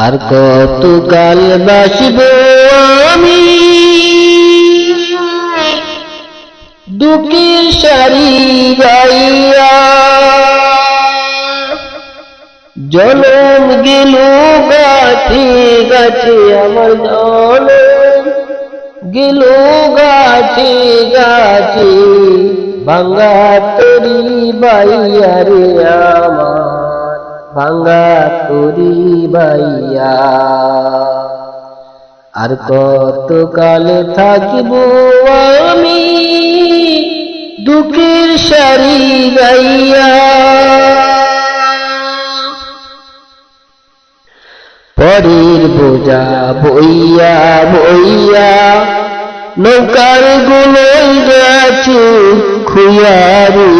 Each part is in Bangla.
আর কত কাল বাসব আমি? দুঃখের সারি গাইয়া জনম গেল গাছে গাছে আমার জনম গেল গাছে গাছে। ভাঙ্গা তরি বাইয়া রে আমার ভাঙ্গা তরি বাইয়া আর কত কাল থাকিব আমি দুঃখের সারি গাইয়া। পরের বোঝা বইয়া বইয়া নৌকার গুলোই গেছে খুয়ারি।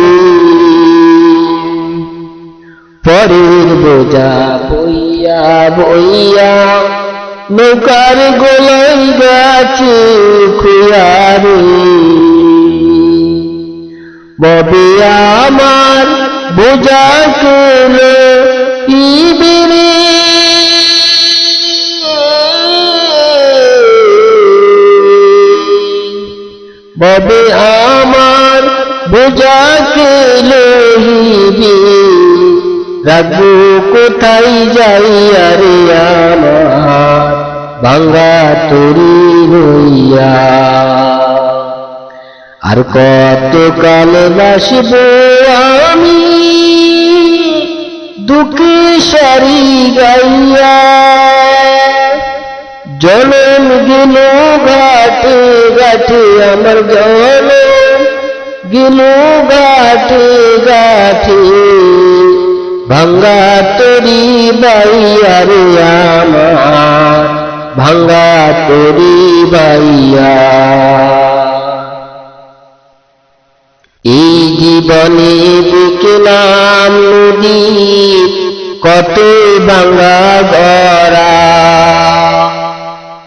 পরের বোঝা বইয়া বইয়া, নৌকার গোলাই গেছে খুয়ারি। ববে আমার বোঝা কেলো ববে আমার বোঝা কেলি রাখব কোথায় যাই আরে আমার? ভাঙ্গা তরি রইয়া আর কত কাল বাসব আমি? দুঃখে সারি গাইয়া। জনম গেল ঘাটে ঘাটে আমার জনম গেল ঘাটে ঘাটে। ভাঙ্গা তরি বাইয়া রে আমার, ভাঙ্গা তরি বাইয়া। এই জীবনে দেখলাম নদী, কত ভাঙ্গা গড়া।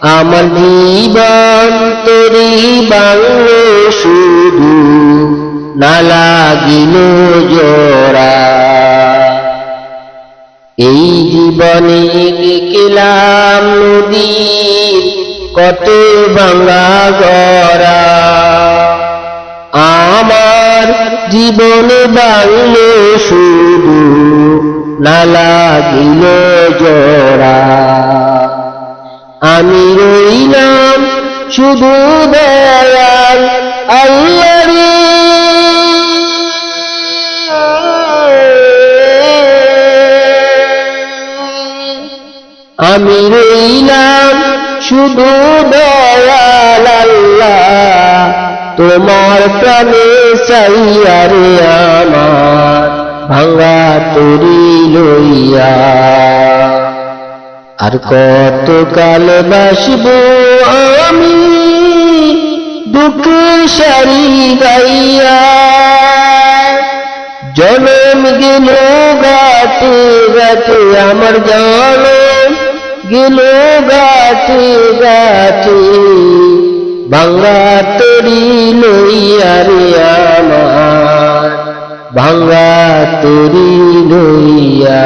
আমার জীবন তোরি বাংলো শুধু না লাগিল জোড়া। এই জীবনে দেখলাম নদীর কত ভাঙ্গা গড়া। আমার জীবনে বাংলো শুধু না লাগিল জোড়া। আমি রইলাম শুধু দয়াল, আল্লাহ আমি রইলাম শুধু দয়াল আল্লাহ। তোমার প্রাণে চাইয়া রে আমার ভাঙ্গা তরি লইয়া। আর কত কাল বাসব আমি দুঃখ সারি গাইয়া। জনম গেল গাতে গাতে আমার জনম গেল গাছে গাছে ভাঙ্গা তরি লইয়া রে আমার ভাঙ্গা তরি লইয়া।